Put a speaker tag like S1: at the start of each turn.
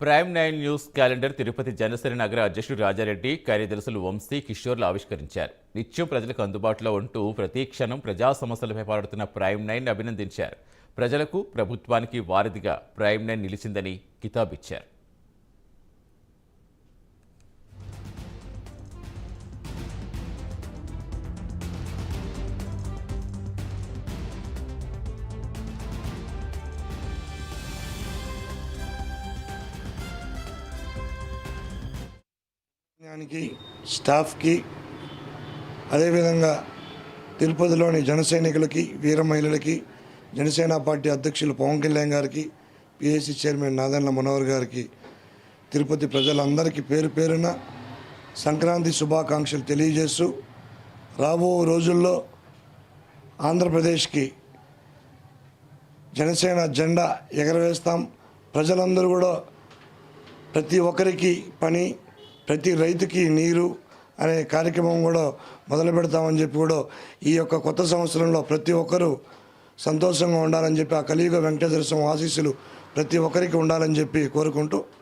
S1: Prime nine news calendar Tirupati Janasena నగర అధ్యక్షుడు రాజారెడ్డి కార్యదర్శులు వంశీ కిషోర్లు ఆవిష్కరించారు. నిత్యం ప్రజలకు అందుబాటులో ఉంటూ ప్రతి క్షణం ప్రజా సమస్యలపై పాడుతున్న ప్రైమ్ నైన్ అభినందించారు. ప్రజలకు ప్రభుత్వానికి వారధిగా ప్రైమ్ నైన్ నిలిచిందని కితాబిచ్చారు.
S2: కి స్టాఫ్కి అదేవిధంగా తిరుపతిలోని జన సైనికులకి వీర మహిళలకి జనసేన పార్టీ అధ్యక్షులు పవన్ కళ్యాణ్ గారికి పిఎస్సి చైర్మన్ నాదెండ్ల మనోహర్ గారికి తిరుపతి ప్రజలందరికీ పేరు పేరున సంక్రాంతి శుభాకాంక్షలు తెలియజేస్తూ రాబో రోజుల్లో ఆంధ్రప్రదేశ్కి జనసేన జెండా ఎగరవేస్తాం. ప్రజలందరూ కూడా ప్రతి ఒక్కరికి పని ప్రతి రైతుకి నీరు అనే కార్యక్రమం కూడా మొదలు పెడతామని చెప్పి కూడా ఈ యొక్క కొత్త సంవత్సరంలో ప్రతి ఒక్కరూ సంతోషంగా ఉండాలని చెప్పి ఆ కలియుగ వెంకటేశ్వర స్వామి ఆశీస్సులు ప్రతి ఒక్కరికి ఉండాలని చెప్పి కోరుకుంటూ